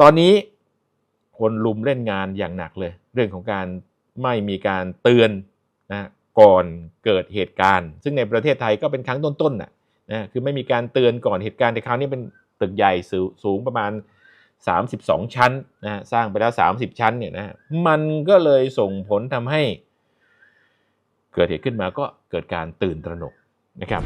ตอนนี้คนลุมเล่นงานอย่างหนักเลย เรื่องของการไม่มีการเตือนนะก่อนเกิดเหตุการณ์ ซึ่งในประเทศไทยก็เป็นครั้งต้นๆน่ะนะคือไม่มีการเตือนก่อนเหตุการณ์ในคราวนี้เป็นตึกใหญ่สูสูงประมาณ 32 ชั้นนะสร้างไปแล้ว 30 ชั้นเนี่ยนะฮะมันก็เลยส่งผลทำให้เกิดเหตุขึ้นมาก็เกิดการตื่นตระหนกนะครับ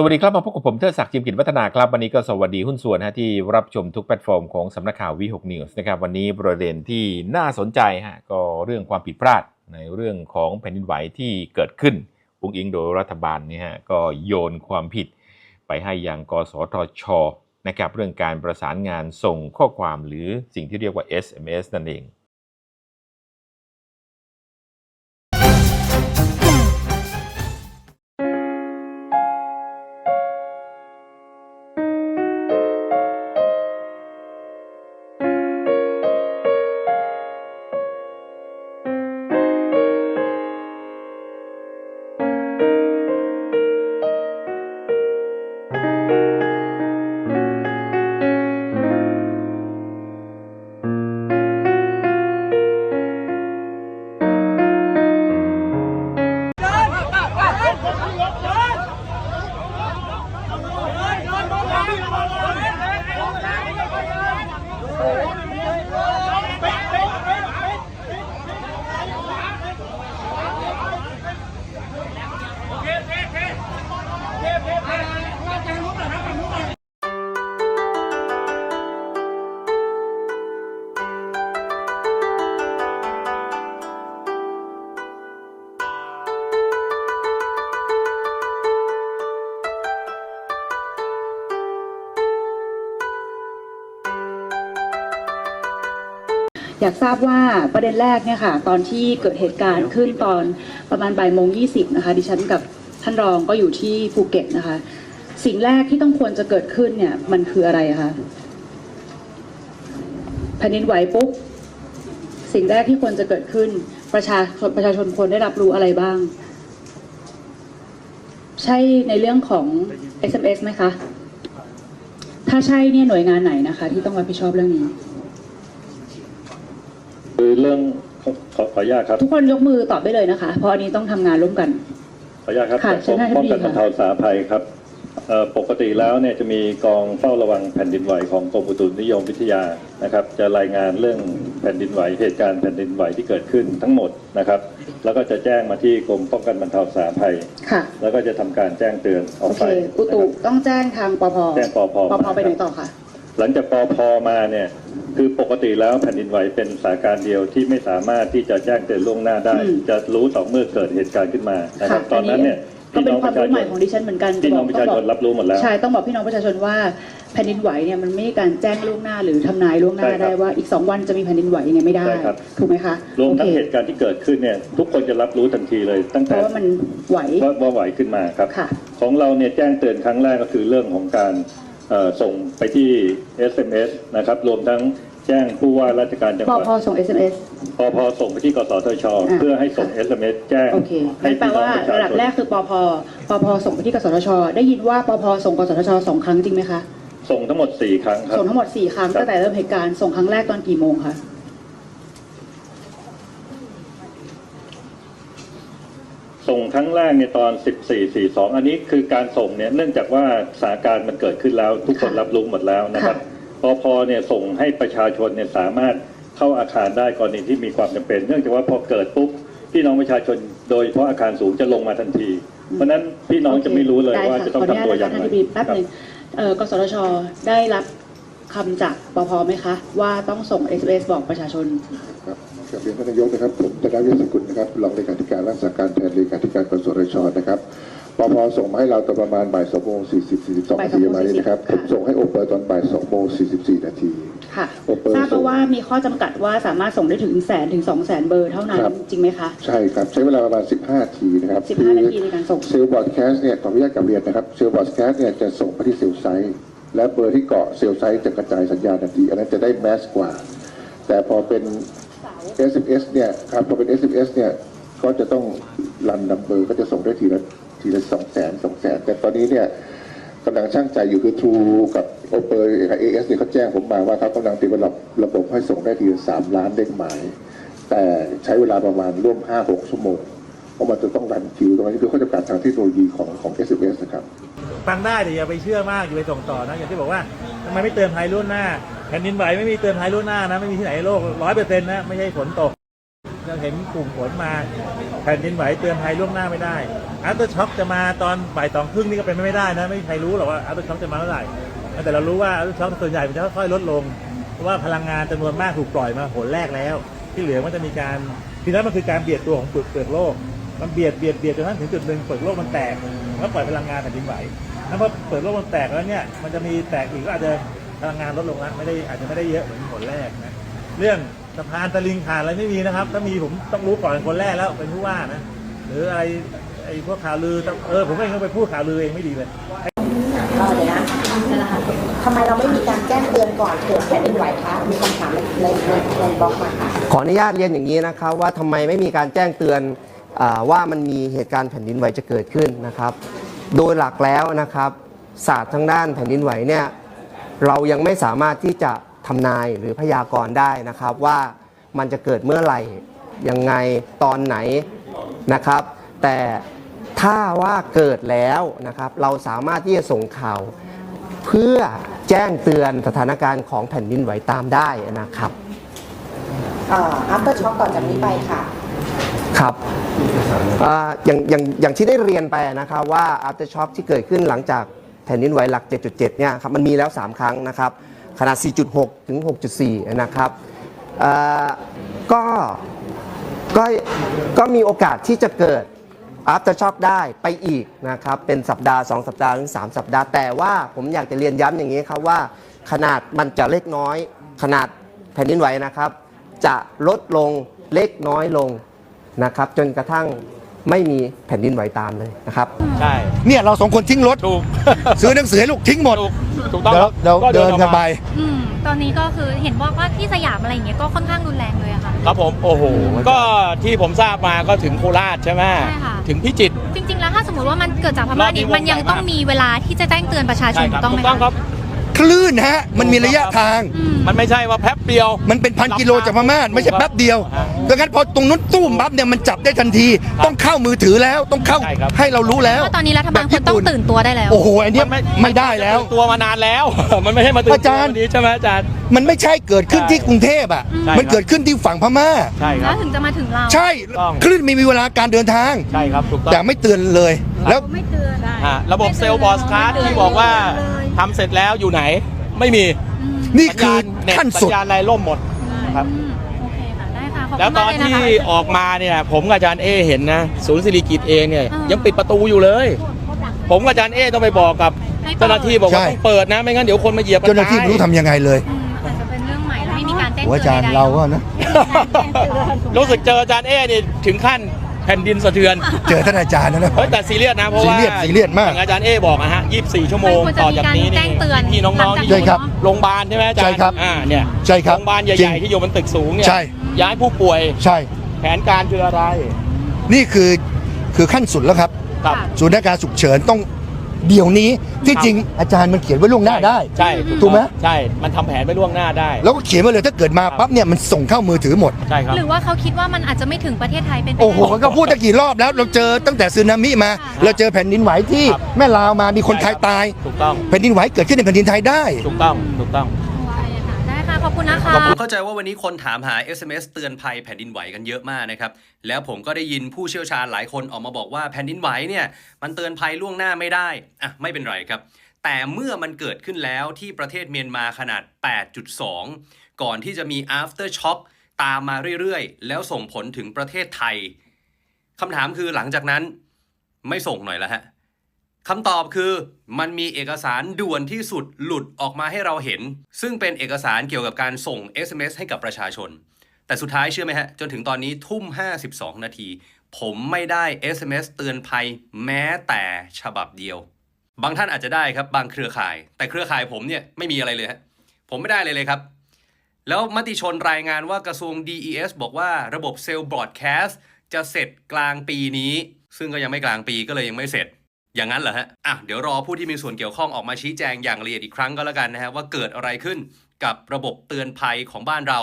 สวัสดีครับมาพบกับผมเทิดศักดิ์จิมกิจวัฒนาครับวันนี้ก็สวัสดีหุ้นส่วนฮะที่รับชมทุกแพลตฟอร์มของสำนักข่าววีหกนิวส์นะครับวันนี้ประเด็นที่น่าสนใจฮะก็เรื่องความผิดพลาดในเรื่องของแผ่นดินไหวที่เกิดขึ้นปุงอิงโดยรัฐบาลนี่ฮะก็โยนความผิด ไปให้ยังกสทชนะครับเรื่องการประสานงานส่งข้อความหรือสิ่งที่เรียกว่า SMS นั่นเอง อยากทราบว่าประเด็นแรกเนี่ยค่ะ ตอนที่เกิดเหตุการณ์ขึ้นตอนประมาณบ่ายโมงยี่สิบนะคะ ดิฉันกับท่านรองก็อยู่ที่ภูเก็ตนะคะ สิ่งแรกที่ต้องควรจะเกิดขึ้นเนี่ย มันคืออะไรคะแผ่นดินไหวปุ๊บสิ่งแรกที่ควรจะเกิดขึ้น ประชาประชาชนควรได้รับรู้อะไรบ้าง ใช่ในเรื่องของ SMS ไหมคะ ถ้าใช่เนี่ยหน่วยงานไหนนะคะ ที่ต้องรับผิดชอบเรื่องนี้ คือเรื่องขอขอขออนุญาตครับ ทุกคนยกมือตอบได้เลยนะคะ เพราะอันนี้ต้องทำงานร่วมกัน ขออนุญาตครับค่ะจากเชิญท่านป้องกันอธิบดีบรรเทาสาภัยครับเอ่อปกติแล้วเนี่ยจะมีกองเฝ้าระวังแผ่นดินไหวของกรมอุตุนิยมวิทยานะครับ จะรายงานเรื่องแผ่นดินไหวเหตุการณ์แผ่นดินไหวที่เกิดขึ้นทั้งหมดนะครับ แล้วก็จะแจ้งมาที่กรมป้องกันบรรเทาสาภัย ค่ะ แล้วก็จะทำการแจ้งเตือนอโออกเค ไปอุตุนะครับ ต้องแจ้งทางปพแจ้งปพปพมาไปไหนครับต่อคะ หลังจากปอพมาเนี่ยคือปกติแล้วแผ่นดินไหวเป็นสถานการณ์เดียวที่ไม่สามารถที่จะแจ้งเตือนล่วงหน้าได้ จะรู้ต่อเมื่อเกิดเหตุการณ์ขึ้นมานะครับตอนนั้นเนี่ยก็พี่เป็น้นองคปวามระชารู้ชใหม่นของดิฉันเหมือนกันพี่น้องประชาชนรับรู้หมดแล้วใช่ต้องบอกพี่น้องประชาชนว่าแผ่นดินไหวเนี่ยมันไม่มีการแจ้งล่วงหน้าหรือทำนายล่วงหน้าใช่ครับได้ว่าอีกสองวันจะมีแผ่นดินไหวยังไงไม่ได้ใช่ครับถูกไหมคะรวมทั้งโอคเหตุการณ์ที่เกิดขึ้นเนี่ยทุกคนจะรับรู้ทันทีเลย ตั้งเพแต่ราะว่ามันไหวว่าว่าไหวขึ้นมาครับค่ะของเราเนี่ยแจ้งเตือนครั้งแรกก็คือเรื่องของการเอ่อ ส่งไปที่ SMS นะครับ รวมทั้งแจ้งผู้ว่าราชการจังปหวัดพส่ง SMS ปพส่งไปที่กสทชอ่าเพื่อให้ส่ง SMS แจ้งโอเคให้งั้นแปลพี่น้องว่าประชาระดับชนแรกคือปพปพส่งไปที่กสทช ได้ยินว่าปพส่งกสทชสองครั้งจริงไหมคะ ส่งทั้งหมด 4 ครั้งครับ ส่งทั้งหมดสี่ครั้งครับ ตั้งแต่เริ่มเหตุการณ์ ส่งครั้งแรกตอนกี่โมงคะ ส่งครั้งแรกในยตอน 14.42 อันนี้คือการส่งเนี่ยเนื่องจากว่าสถานการณ์มันเกิดขึ้นแล้วทุกคนค่ะรับรู้หมดแล้วนะครับปพเนี่ยส่งให้ประชาชนเนี่ยสามารถเข้าอาคารได้กรณีที่มีความจำเป็น เนื่องจากว่าพอเกิดปุ๊บพี่น้องประชาชนโดยเฉพาะอาคารสูงจะลงมาทันที เพราะฉะนั้นพี่น้องจะไม่รู้เลยได้ว่าค่จะต้องขออนุญาทำตัวตอย่างนะคะไรท่านทิบดีแป๊บครัหนึ่งเอ่อกสทชได้รับคำจากปพไหมคะ ว่าต้องส่ง SMS บอกประชาชนครับ กับเรียนท่านนายกนะครับผมธนวิศกุลนะครับรองเลขาธิการรักษาการแทนเลขาธิการกสทชนะครับปพส่งมาให้เราตอนประมาณบ่าย2โมง40 42บ่ายนาที2โมงประมาณนี้นะครับ40ผมส่งให้โอเปอร์ตอนบ่าย2โมง44นาทีค่ะโอเปอร์ทราบส่มางว่ามีข้อจำกัดว่าสามารถส่งได้ถึงแสนถึงสองแสนเบอร์เท่านั้นครับจริงไหมคะ ใช่ครับ ใช้เวลาประมาณ15นาทีนะครับ15นาทีในการส่งเซลล์บอร์ดแคสต์เนี่ยขออนุญาตกลับเรียนนะครับเซลล์บอร์ดแคสต์เนี่ยจะส่งไปที่เซลล์ไซต์และเบอร์ที่เกาะเซลล์ไซต์จะกระจายสัญญาณทันทีอันนั้นจะได้แมสกว่า แต่พอเป็น SMS เนี่ยครับพอเป็น SMS เนี่ยก็จะต้องรันนัมเบอร์ก็จะส่งได้ทีละทีละสองแสนสองแสนแต่ตอนนี้เนี่ยกำลังช่างใจอยู่คือ True กับ o p e r กับ AS เนี่ยเขาแจ้งผมมาว่าเขากำลังตีระบบระบบให้ส่งได้ทีละสามล้านเด้งหมาย แต่ใช้เวลาประมาณร่วม5-6ชั่วโมงเพราะมันจะต้องรันคิวตรงนี้คือข้อจำกัดทางเทคโนโลยีของของ SMS นะครับฟังได้แต่อย่าไปเชื่อมากอย่าไปส่งต่อนะอย่างที่บอกว่าทำไมไม่เตือนภัยล่วงหน้า แผ่นดินไหวไม่มีเตือนภัยล่วงหน้านะไม่มีที่ไหนในโลกร้อยเปอร์เซ็นต์นะไม่ใช่ฝนตกเราเห็นกลุ่มฝนมาแผ่นดินไหวเตือนภัยล่วงหน้าไม่ได้อัลเตอร์ช็อคจะมาตอนบ่ายสองครึ่งนี่ก็เป็นไม่ได้นะไม่มีใครรู้หรอกว่าอัลเตอร์ช็อคจะมาเมื่อไหร่แต่เรารู้ว่าอัลเตอร์ช็อคส่วนใหญ่มันจะค่อยๆลดลงเพราะว่าพลังงานจำนวนมากถูกปล่อยมาหนแรกแล้ว ที่เหลือมันจะมีการทีนั้นมันคือการเบียดตัวของเปลือกเปลือกโลกมันเบียดเบียดเบียดจนทั่งถึงจุดหนึ่งเปลือกโลกมันแตกแล้วปล่อยพลังงานแผ่นดินไหวแล้วพอเปิดโลกมันแตกแล้วเนี่ยมันจะมีแตกอีกก็อาจจะ พลังงานลดลงแล้วไม่ได้อาจจะไม่ได้เยอะเหมือนผลแรกนะเรื่องสะพานตะลิงขาดอะไรไม่มีนะครับ ถ้ามีผมต้องรู้ก่อนคนแรกแล้วเป็นผู้ว่านะหรืออะไรไอ้พวกข่าวลือเออผมเองก็ไปพูดข่าวลือเองไม่ดีเลยเออเดี๋ยวนะทำไมเราไม่มีการแจ้งเตือนก่อนเกิดแผ่นดินไหวคะมีคำถามในในในบล็อกมาขออนุญาตเรียนอย่างนี้นะครับว่าทำไมไม่มีการแจ้งเตือนว่ามันมีเหตุการณ์แผ่นดินไหวจะเกิดขึ้นนะครับ โดยหลักแล้วนะครับศาสตร์ทางด้านแผ่นดินไหวเนี่ย เรายังไม่สามารถที่จะทำนายหรือพยากรณ์ได้นะครับว่ามันจะเกิดเมื่อไหร่ยังไงตอนไหนนะครับ แต่ถ้าว่าเกิดแล้วนะครับเราสามารถที่จะส่งข่าวเพื่อแจ้งเตือนสถานการณ์ของแผ่นดินไหวตามได้นะครับเอ่อ after shock ต่อจากนี้ไปค่ะครับอ่าอย่างอย่างอย่างที่ได้เรียนไปนะครับว่า after shock ที่เกิดขึ้นหลังจาก แผ่นดินไหวหลัก 7.7 เนี่ยครับมันมีแล้ว 3 ครั้งนะครับ ขนาด 4.6 ถึง 6.4 นะครับก็ก็ก็มีโอกาสที่จะเกิด after shock ได้ไปอีกนะครับ เป็นสัปดาห์ 2 สัปดาห์ถึง 3 สัปดาห์ แต่ว่าผมอยากจะเรียนย้ำอย่างนี้ครับว่า ขนาดมันจะเล็กน้อย ขนาดแผ่นดินไหวนะครับ จะลดลงเล็กน้อยลงนะครับ จนกระทั่ง ไม่มีแผ่นดินไหวตามเลยนะครับ ใช่เนี่ยเราสองคนทิ้งรถ ถูก ซื้อหนังสือให้ลูกทิ้งหมด ถูกถูกต้องเดี๋ยวเดี๋ยวก็เดินออกันไป อืมตอนนี้ก็คือเห็นบอกว่าที่สยามอะไรอย่างเงี้ยก็ค่อนข้างรุนแรงเลยอะค่ะ ครับผมโอ้โหก็ที่ผมทราบมาก็ถึงโคราชใช่ไหมใช่ค่ะ ถึงพิจิตร จริง ๆ แล้วถ้าสมมติว่ามันเกิดจากพม่านี่รอบนี้วงมันยังใหญ่ต้องมากมีเวลาที่จะแจ้งเตือนประชาชใช่นคถูรับกต้องไหถูมกต้องคคะรับ คลื่นฮะมันมีระยะทางอืมมันไม่ใช่ว่าแป๊บเดียว มันเป็นพันกิโลจากพม่าไม่ใช่แป๊บเดียวฮะดังนั้นพอตรงนู้นตุ้มปั๊บเนี่ยมันจับได้ทันที ต้องเข้ามือถือแล้วต้องเข้าใช่ครับให้เรารู้แล้วว่าตอนนี้รัฐบาลแบควรต้องญี่ปุ่ตื่นตัวได้แล้วโอ้โหอันเนี้ยไม่ได้แล้วตัวมานานแล้ว มันไม่ใช่มาตื่นอาจารย์ตัววันนี้ใช่ไหมอาจารย์มันไม่ใช่เกิดขึ้นที่กรุงเทพอะใช่ครับมันเกิดขึ้นที่ฝั่งพม่าใช่คแล้รัวบถึงจะมาถึงเราใช่ต้องคลื่นมีเวลาการเดินทางใช่ครับถูกต้องแต่ไม่เตือนเลยแล้ว ไม่เตือนอะระบบเซลล์บอสคาร์ที่บอกว่าทำเสร็จแล้วอยู่ไหนไม่มีนี่คือสัญญาณเน็ตขั้นสัสุดญญาณอะไรล่มหมด ครับ อืมโอเคค่ะได้ค่ะขอบแล้วคุณตมาอกนเลยนะที่คะ ออกมาเนี่ย ผมกับอาจารย์เอเห็นนะศูนย์สิริกิตเองเนี่ย อ่ายั ยังปิดประตูอยู่เลย ผมกับอาจารย์เอต้องไปบอกกับให้เปิดเจ้าหน้าที่บอกว่าใช่ ต้องเปิดนะ ไม่งั้นเดี๋ยวคนมาเหยียบกัเจ้าหน้าที่ตไม่รู้ทำยังไงเลยอืมอาจจะเป็นเรื่องใหม่แล้วไม่มีการแจ้งหัวเตือนอาจารย์ใดๆเราก็นะ รู้สึกเจออาจารย์เอนี่ถึงขั้น แผ่นดินสะเทือนเจอท่านอาจารย์นะนะ เฮ้ยแต่ซีเรียสนะเพราะว่าซีเรียสซีเรียสมากอย่างอาจารย์เอบอกนะฮะ 24 ชั่วโมงมันควรจะต่อมีจากการนี้แจ้นี่งเตือนพี่น้องๆที่อใช่ยู่ครับ โรงพยาบาลใช่ไหมอาจารย์ใช่ครับอ่าเนี่ยใช่ครับโรงพยาบาลจริใหญ่งๆที่อยู่บนตึกสูงเนี่ยใช่ ย้ายผู้ป่วยใช่ แผนการคืออะไรนี่คือคือขั้นสุดแล้วครับ ครับ ศูนย์การฉุกเฉินต้อง เดี๋ยวนี้ที่ครับจริงอาจารย์มันเขียนไว้ล่วงหน้าได้ ใช่ถูกไหม ใช่ มันทำแผนไปล่วงหน้าได้ แล้วก็เขียนไว้เลยถ้าเกิดมาปั๊บเนี่ยมันส่งเข้ามือถือหมด ใช่ครับ หรือว่าเขาคิดว่ามันอาจจะไม่ถึงประเทศไทยเป็นไปได้ โอ้โหก็พูดตะกี่รอบแล้วเราเจอตั้งแต่สึนามิมาเราเจอแผ่นดินไหวที่ครับ แม่ลาวมามีคนไทยตาย ถูกต้อง แผ่นดินไหวเกิดขึ้นในแผ่นดินไทยได้ ถูกต้อง ถูกต้อง อบคุณนะคะผมเข้าใจว่าวันนี้คนถามหา SMS เตือนภัยแผ่นดินไหวกันเยอะมากนะครับ แล้วผมก็ได้ยินผู้เชี่ยวชาญหลายคนออกมาบอกว่าแผ่นดินไหวเนี่ยมันเตือนภัยล่วงหน้าไม่ได้ อะไม่เป็นไรครับ แต่เมื่อมันเกิดขึ้นแล้วที่ประเทศเมียนมาขนาด 8.2 ก่อนที่จะมี after shock ตามมาเรื่อยๆ แล้วส่งผลถึงประเทศไทยคำถามคือหลังจากนั้นไม่ส่งหน่อยแล้วฮะ คำตอบคือมันมีเอกสารด่วนที่สุดหลุดออกมาให้เราเห็น ซึ่งเป็นเอกสารเกี่ยวกับการส่ง SMS ให้กับประชาชน แต่สุดท้ายเชื่อไหมฮะ จนถึงตอนนี้ทุ่ม 52 นาที ผมไม่ได้ SMS เตือนภัยแม้แต่ฉบับเดียว บางท่านอาจจะได้ครับบางเครือข่าย แต่เครือข่ายผมเนี่ยไม่มีอะไรเลยฮะผมไม่ได้เลยเลยครับ แล้วมติชนรายงานว่ากระทรวง DES บอกว่าระบบเซลล์บรอดแคสต์จะเสร็จกลางปีนี้ ซึ่งก็ยังไม่กลางปีก็เลยยังไม่เสร็จ อย่างนั้นเหรอฮะ อะ เดี๋ยวรอผู้ที่มีส่วนเกี่ยวข้องออกมาชี้แจงอย่างละเอียดอีกครั้งก็แล้วกันนะฮะว่าเกิดอะไรขึ้นกับระบบเตือนภัยของบ้านเรา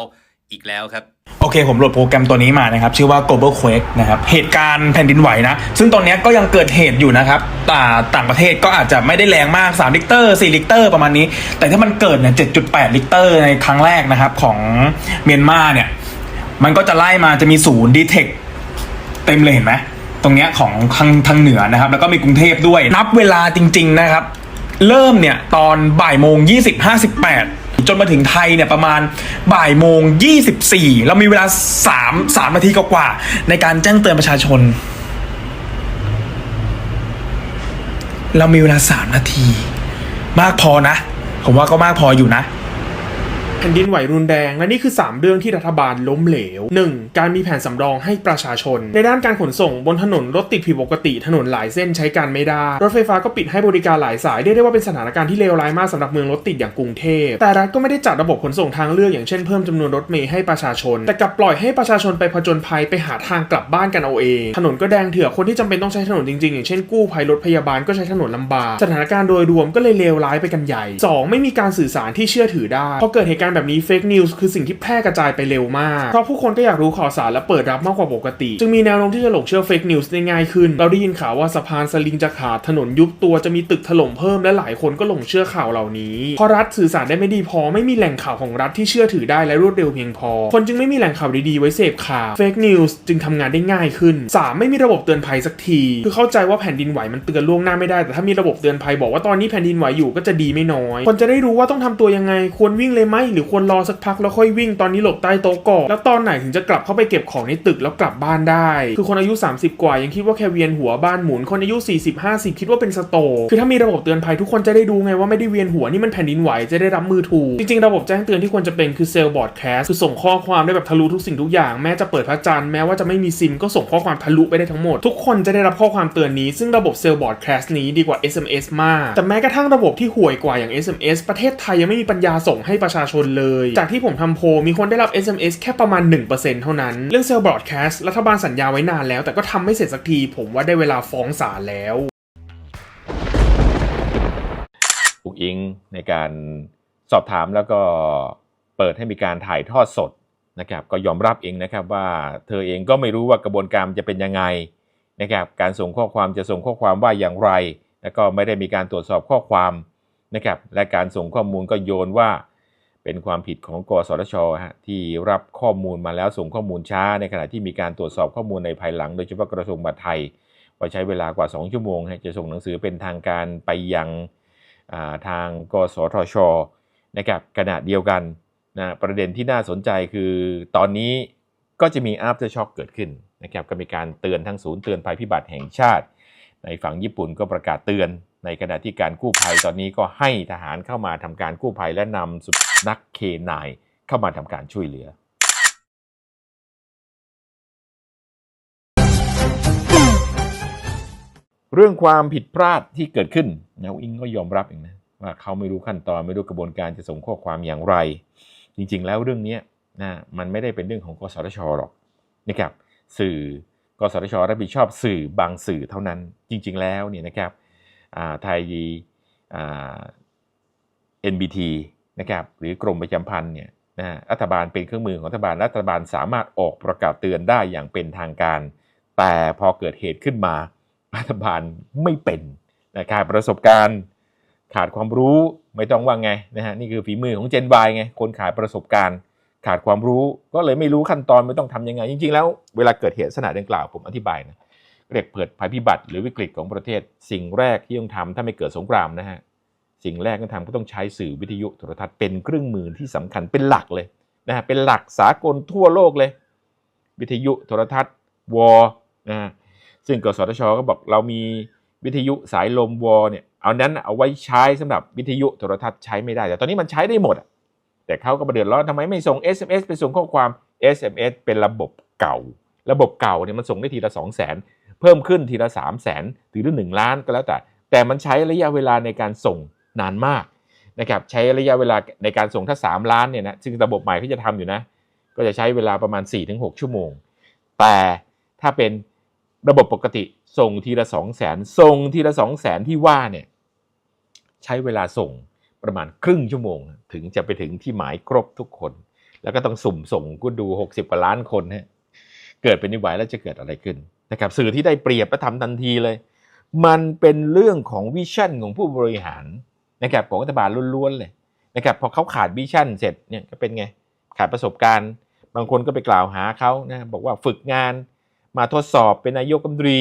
อีกแล้วครับ โอเค ผมโหลดโปรแกรมตัวนี้มานะครับ ชื่อว่า global quake นะครับ เหตุการณ์แผ่นดินไหวนะ ซึ่งตอนนี้ก็ยังเกิดเหตุอยู่นะครับต่าต่างประเทศก็อาจจะไม่ได้แรงมาก 3 ลิกเตอร์ 4 ลิกเตอร์ประมาณนี้ แต่ถ้ามันเกิดเนี่ย 7.8 ลิกเตอร์ในครั้งแรกนะครับ ของเมียนมาเนี่ย มันก็จะไล่มาจะมีศูนย์ดีเทคเต็มเลยเห็นไหม ตรงเนี้ยของทางทางเหนือนะครับ แล้วก็มีกรุงเทพด้วย นับเวลาจริง ๆนะครับ เริ่มเนี่ยตอนบ่ายโมง20 58 จนมาถึงไทยเนี่ยประมาณบ่ายโมง 24 เรามีเวลา 3 3นาทีกว่าๆในการแจ้งเตือนประชาชน เรามีเวลา 3 นาที มากพอนะ ผมว่าก็มากพออยู่นะ ผ่นดินไหวรุนแรง และนี่คือ 3 เรื่องที่รัฐบาลล้มเหลว 1. การมีแผนสำรองให้ประชาชน ในด้านการขนส่งบนถนนรถติดผิดปกติ ถนนหลายเส้นใช้การไม่ได้ รถไฟฟ้าก็ปิดให้บริการหลายสายเรียกได้ว่าเป็นสถานการณ์ที่เลวร้ายมากสำหรับเมืองรถติดอย่างกรุงเทพแต่รัฐก็ไม่ได้จัดระบบขนส่งทางเลือกอย่างเช่นเพิ่มจำนวนรถเมล์ให้ประชาชน แต่กลับปล่อยให้ประชาชนไปผจญภัยไปหาทางกลับบ้านกันเอาเอง ถนนก็แดงเถื่อคนที่จำเป็นต้องใช้ถนนจริงๆอย่างเช่นกู้ภัยรถพยาบาลก็ใช้ถนนลำบากสถานการณ์โดยรวมก็เลยเลวร้ายไปกันใหญ่ 2. ไม่มีการสื่อสารที่เชื่อถือได้พอเกิดเหตุการณ์แบบนี้เฟกนิวส์คือสิ่งที่แพร่กระจายไปเร็วมาก เพราะผู้คนก็อยากรู้ข่าวสารและเปิดรับมากกว่าปกติ จึงมีแนวโน้มที่จะหลงเชื่อเฟกนิวส์ได้ง่ายขึ้น เราได้ยินข่าวว่าสะพานสลิงจะขาดถนนยุบตัวจะมีตึกถล่มเพิ่มและหลายคนก็หลงเชื่อข่าวเหล่านี้เพราะรัฐสื่อสารได้ไม่ดีพอไม่มีแหล่งข่าวของรัฐที่เชื่อถือได้และรวดเร็วเพียงพอ คนจึงไม่มีแหล่งข่าวดีๆไว้เสพข่าวเฟกนิวส์จึงทำงานได้ง่ายขึ้น 3. ไม่มีระบบเตือนภัยสักที คือเข้าใจว่าแผ่นดินไหวมันเตือนล่วงหน้าไม่ได้แต่ถ้ามีระบบเตือนภัยบอกว่าตอนนี้แผ่นดินไหวอยู่ก็จะดีไม่น้อย คนจะได้รู้ว่าต้องทำตัวยังไงควรวิ่งเลยไหมหรือควรรอสักพักแล้วค่อยวิ่งตอนนี้หลบใต้โต๊ะก่อนแล้วตอนไหนถึงจะกลับเข้าไปเก็บของในตึกแล้วกลับบ้านได้ คือคนอายุ 30 กว่ายังคิดว่าแค่เวียนหัวบ้านหมุนคนอายุ 40 50 คิดว่าเป็นสโตคือถ้ามีระบบเตือนภัยทุกคนจะได้ดูไงว่าไม่ได้เวียนหัวนี่มันแผ่นดินไหวจะได้รับมือถูกจริงๆระบบแจ้งเตือนที่ควรจะเป็นคือเซลล์บอร์ดแคสคือส่งข้อความได้แบบทะลุทุกสิ่งทุกอย่างแม้จะเปิดพระจันทร์แม้ว่าจะไม่มีซิมก็ส่งข้อความทะลุไปได้ทั้งหมด ทุกคนจะได้รับข้อความเตือนนี้ซึ่งระบบเซลล์บอร์ดแคสนี้ดีกว่า SMS มาก แต่แม้กระทั่งระบบที่ห่วยกว่าอย่าง SMS ประเทศไทยยังไม่มีปัญญาส่งให้ประชาชนเลย จากที่ผมทำโพลมีคนได้รับ SMS แค่ประมาณ 1%เท่านั้น เรื่องเซลล์บอร์ดแคสรัฐบาลสัญญาไว้นานแล้ว แต่ก็ทำไม่เสร็จสักที ผมว่าได้เวลาฟ้องศาลแล้วอุกอิงในการสอบถามแล้วก็เปิดให้มีการถ่ายทอดสดนะครับก็ยอมรับเองนะครับว่าเธอเองก็ไม่รู้ว่ากระบวนการจะเป็นยังไงนะครับการส่งข้อความจะส่งข้อความว่าอย่างไร แล้วก็ไม่ได้มีการตรวจสอบข้อความนะครับและการส่งข้อมูลก็โยนว่า เป็นความผิดของกสทชที่รับข้อมูลมาแล้วส่งข้อมูลช้า ในขณะที่มีการตรวจสอบข้อมูลในภายหลัง โดยเฉพาะกระทรวงมหาดไทยว่าใช้เวลากว่า 2 ชั่วโมง จะส่งหนังสือเป็นทางการไปยังทางกสทชนะครับขณะเดียวกันนะประเด็นที่น่าสนใจคือตอนนี้ก็จะมี after shock เกิดขึ้นนะครับก็มีการเตือนทั้งศูนย์เตือนภัยพิบัติแห่งชาติ ในฝั่งญี่ปุ่นก็ประกาศเตือน ในขณะที่การกู้ภัยตอนนี้ก็ให้ทหารเข้ามาทำการกู้ภัยและนำสุนัขเคนายเข้ามาทำการช่วยเหลือเรื่องความผิดพลาดที่เกิดขึ้นนะอิงก็ยอมรับเองนะว่าเขาไม่รู้ขั้นตอนไม่รู้กระบวนการจะส่งข้อความอย่างไร จริงๆ แล้วเรื่องนี้นะมันไม่ได้เป็นเรื่องของกสทชหรอกนะครับสื่อกสทชรับผิดชอบสื่อบางสื่อเท่านั้นจริง ๆ แล้วเนี่ยนะครับ ไทยอ่า NBT นะครับหรือกรมประชาพันธ์เนี่ยนะรัฐบาลเป็นเครื่องมือของรัฐบาลรัฐบาลสามารถออกประกาศเตือนได้อย่างเป็นทางการ แต่พอเกิดเหตุขึ้นมา รัฐบาลไม่เป็นนะขาดประสบการณ์ขาดความรู้ไม่ต้องว่าไงนะฮะนี่คือฝีมือของเจนบายไงคนขาดประสบการณ์ ขาดความรู้ก็เลยไม่รู้ขั้นตอนไม่ต้องทำยังไง จริง ๆ แล้วเวลาเกิดเหตุลักษณะดังกล่าวผมอธิบายนะ เรียกเกิดภัยพิบัติหรือวิกฤตของประเทศ สิ่งแรกที่ต้องทำถ้าไม่เกิดสงครามนะฮะสิ่งแรกที่ทำก็ต้องใช้สื่อวิทยุโทรทัศน์เป็นเครื่องมือที่สำคัญเป็นหลักเลยนะฮะเป็นหลักสากลทั่วโลกเลย วิทยุโทรทัศน์วอนะฮะซึ่งกสทชก็บอกเรามีวิทยุสายลมวอเนี่ยเอานั้นเอาไว้ใช้สำหรับวิทยุโทรทัศน์ใช้ไม่ได้ แต่ตอนนี้มันใช้ได้หมดอะแต่เขาก็ประเดือดร้อนทำไมไม่ส่ง SMS ไปส่งข้อความ SMS เป็นระบบเก่า ระบบเก่าเนี่ยมันส่งได้ทีละ 2 0 0 0 0 0เพิ่มขึ้นทีละ 3 0 0 0 0 0 0หรือหนึ่งล้านก็แล้วแต่ แต่มันใช้ระยะเวลาในการส่งนานมากนะครับใช้ระยะเวลาในการส่งถ้า 3 ล้านเนี่ยนะซึ่งระบบใหม่เขาจะทำอยู่นะ ก็จะใช้เวลาประมาณ 4-6 ชั่วโมง แต่ถ้าเป็นระบบปกติส่งทีละ 2 0 0แสนส่งทีละ 2 0 0แสนที่ว่าเนี่ยใช้เวลาส่งประมาณครึ่งชั่วโมง ถึงจะไปถึงที่หมายครบทุกคน แล้วก็ต้องสุ่มส่งก็ดู 60กว่าล้านคนฮะเกิดเป็นนิวไหวแล้วจะเกิดอะไรขึ้น นะครับสื่อที่ได้เปรียบก็ทำทันทีเลย มันเป็นเรื่องของวิชั่นของผู้บริหารนะครับของรัฐบาลล้วนๆเลยนะครับพอเขาขาดวิชั่นเสร็จเนี่ยก็เป็นไงขาดประสบการณ์ บางคนก็ไปกล่าวหาเขานะบอกว่าฝึกงาน มาทดสอบเป็นนายกรัฐมนตรี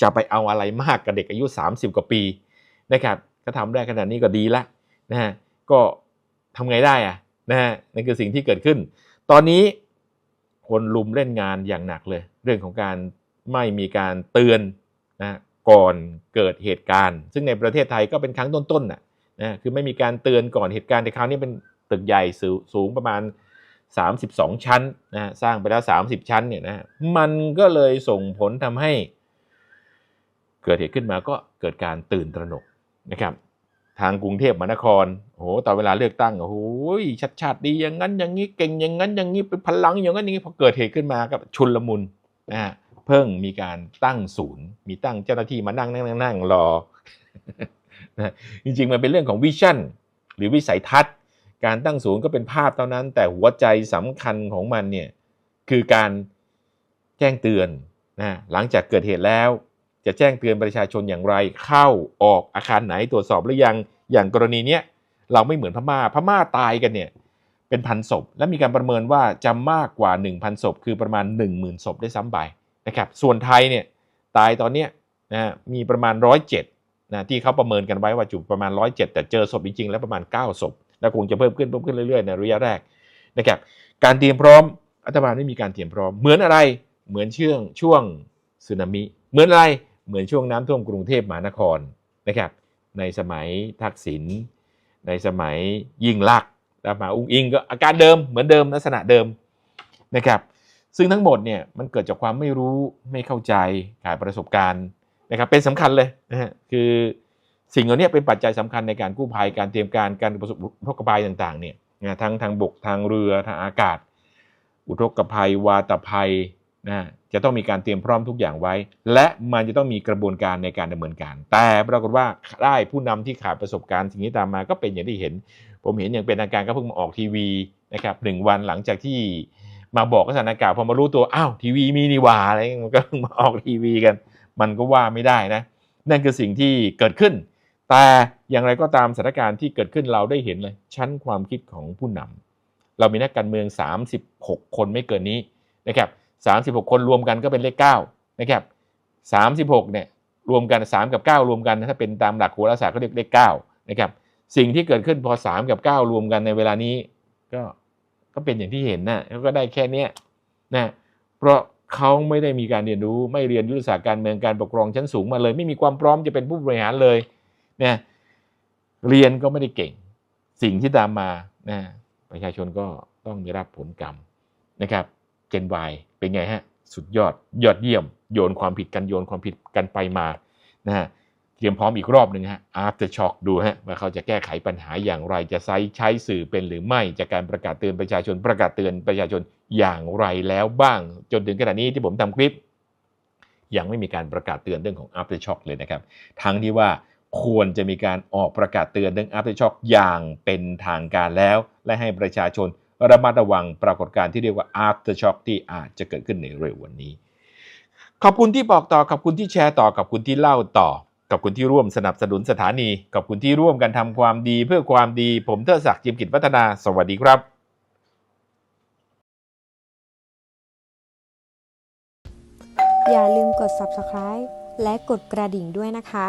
จะไปเอาอะไรมากกับเด็กอายุ 30 กว่าปีนะครับก็ทำได้ขนาดนี้ก็ดีละนะฮะก็ทำไงได้อะนะฮะนั่นคือสิ่งที่เกิดขึ้น ตอนนี้คนลุมเล่นงานอย่างหนักเลย เรื่องของการ ไม่มีการเตือนนะก่อนเกิดเหตุการณ์ ซึ่งในประเทศไทยก็เป็นครั้งต้นๆน่ะนะคือไม่มีการเตือนก่อนเหตุการณ์แต่คราวนี้เป็นตึกใหญ่สูสงประมาณ 32 ชั้นนะสร้างไปแล้ว 30 ชั้นเนี่ยนะมันก็เลยส่งผลทำให้เกิดเหตุขึ้นมาก็เกิดการตื่นตระหนกนะครับทางกรุงเทพมหานครโอ้โหตอนเวลาเลือกตั้งโอ้โหชัดชาติดีอย่างนั้นอย่างนี้เก่งอย่างนั้นอย่างนี้เป็นพลังอย่างนั้นอย่างนี้พอเกิดเหตุขึ้นมากับชุนละมุนนะฮะ เพิ่งมีการตั้งศูนย์ มีตั้งเจ้าหน้าที่มานั่งนั่งนั่งรอนะจริงๆ มันเป็นเรื่องของวิชั่น หรือวิสัยทัศน์ การตั้งศูนย์ก็เป็นภาพเท่านั้น แต่หัวใจสำคัญของมันเนี่ยคือการแจ้งเตือนนะหลังจากเกิดเหตุแล้ว จะแจ้งเตือนประชาชนอย่างไร เข้าออกอาคารไหนตรวจสอบหรือยังอย่างกรณีเนี้ยเราไม่เหมือนพม่าพม่าตายกันเนี่ยเป็นพันศพ และมีการประเมินว่าจะมากกว่า 1,000ศพคือประมาณ 10,000ศพได้ซ้ำไป นะครับส่วนไทยเนี่ยตายตอนเนี้ยนะมีประมาณ 107นะที่เขาประเมินกันไว้ว่าจุประมาณ 107 แต่เจอศพจริงๆ แล้วประมาณ 9 ศพ และคงจะเพิ่มขึ้นเพิ่มขึ้นเรื่อยๆในระยะแรกนะครับการเตรียมพร้อมรัฐบาลไม่มีการเตรียมพร้อมเหมือนอะไรเหมือนช่วงช่วงสึนามิเหมือนอะไรเหมือนช่วงน้ำท่วมกรุงเทพมหานครนะครับในสมัยทักษิณในสมัยยิ่งลักษณ์แล้วมาอุ้งอิงก็อาการเดิมเหมือนเดิมลักษณะเดิมนะครับ ซึ่งทั้งหมดเนี่ยมันเกิดจากความไม่รู้ไม่เข้าใจขาดประสบการณ์นะครับเป็นสำคัญเลยนะฮะคือสิ่งเหล่านี้เป็นปัจจัยสำคัญในการกู้ภัยการเตรียมการการประสบอุทกภัยต่างๆเนี่ยนะทั้งทางบกทางเรือทางอากาศ อุทกภัยวาตภัยนะจะต้องมีการเตรียมพร้อมทุกอย่างไว้ และมันจะต้องมีกระบวนการในการดำเนินการ แต่ปรากฏว่าได้ผู้นำที่ขาดประสบการณ์สิ่งนี้ตามมาก็เป็นอย่างที่เห็น ผมเห็นอย่างเป็นทางการก็เพิ่งมาออกทีวีนะครับหนึ่งวันหลังจากที่ มาบอกสถานการณ์พอมารู้ตัวอ้าวทีวีมีนี่ว่าอะไรมันก็มาออกทีวีกัน มันก็ว่าไม่ได้นะ นั่นคือสิ่งที่เกิดขึ้น แต่อย่างไรก็ตามสถานการณ์ที่เกิดขึ้นเราได้เห็นเลย ชั้นความคิดของผู้นำเรามีนักการเมือง 36 คนไม่เกินนี้นะครับ36 คนรวมกันก็เป็นเลข9นะครับ36เนี่ยรวมกัน 3 กับ 9 รวมกันถ้าเป็นตามหลักโหราศาสตร์ก็เรียกเลข9นะครับสิ่งที่เกิดขึ้นพอ 3 กับ 9 รวมกันในเวลานี้ก็ ก็เป็นอย่างที่เห็นนะก็ได้แค่เนี้ยนะเพราะเขาไม่ได้มีการเรียนรู้ไม่เรียนยุทธศาสตร์การเมืองการปกครองชั้นสูงมาเลย ไม่มีความพร้อมจะเป็นผู้บริหารเลยนะเรียนก็ไม่ได้เก่ง สิ่งที่ตามมานะประชาชนก็ต้องได้รับผลกรรมนะครับเจนวเป็นไงฮะสุดยอดยอดเยี่ยม โยนความผิดกันโยนความผิดกันไปมานะฮะ เตรียมพร้อมอีกรอบหนึ่งฮะ after shock ดูฮะว่าเขาจะแก้ไขปัญหาอย่างไรจะใช้ใช้สื่อเป็นหรือไม่จากการประกาศเตือนประชาชนประกาศเตือนประชาชนอย่างไรแล้วบ้าง จนถึงขณะนี้ที่ผมทำคลิป ยังไม่มีการประกาศเตือนเรื่องของ after shock เลยนะครับ ทั้งที่ว่าควรจะมีการออกประกาศเตือนเรื่อง after shock อย่างเป็นทางการแล้ว และให้ประชาชนระมัดระวังปรากฏการณ์ที่เรียกว่า after shock ที่อาจจะเกิดขึ้นในเร็ววันนี้ ขอบคุณที่บอกต่อขอบคุณที่แชร์ต่อขอบคุณที่เล่าต่อ ขอบคุณที่ร่วมสนับสนุนสถานีขอบคุณที่ร่วมกันทำความดีเพื่อความดี ผมเทอศักดิ์จิมกิจวัฒนา สวัสดีครับอย่าลืมกด subscribe และกดกระดิ่งด้วยนะคะ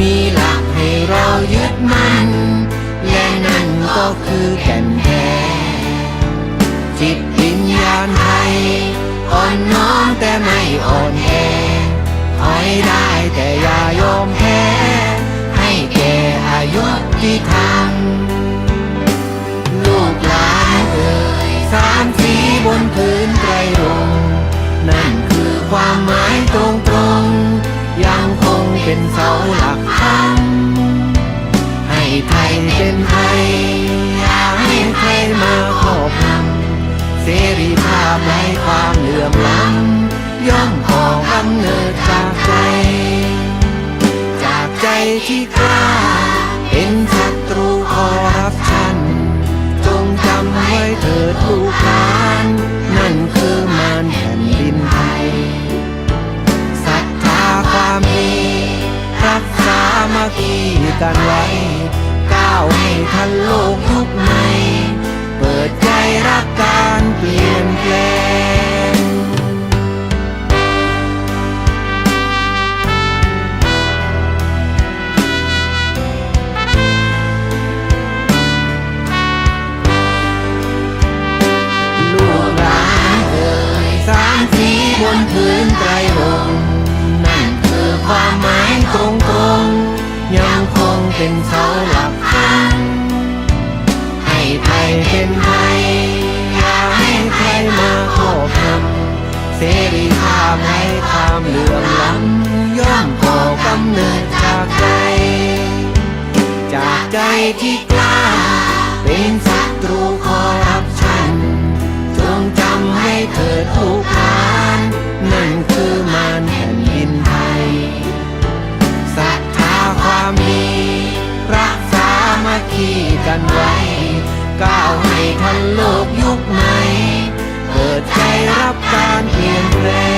มีหลักให้เรายึดมั่น และนั่นก็คือแก่นแท้จิตวิญญาณไทยอ่อนน้อมแต่ไม่อ่อนแอถอยได้แต่อย่า ที่กล้าเป็นศัตรูคอร์รัปชัน จงจำไว้เถิดลูกหลานนั่นคือมารแผ่นดินไทยศรัทธาความดีรักษามาคีกันไว้ ก้าวให้ทันโลกยุคใหม่เปิดใจรักการเปลี่ยนแปลง เป็นเสาหลักให้ไทยเป็นไทยอย่าให้ใครมาครอบงำเสรีภาพให้ความเหลื่อมล้ำย่อมก่อกำเนิดจากใจ จากใจที่กล้า เป็นศัตรูคอร์รัปชัน จงจำให้เถิดทุกห กันไว้ก้าวให้ทันโลกยุคใหม่เปิดใจรับการเปลี่ยนแปลง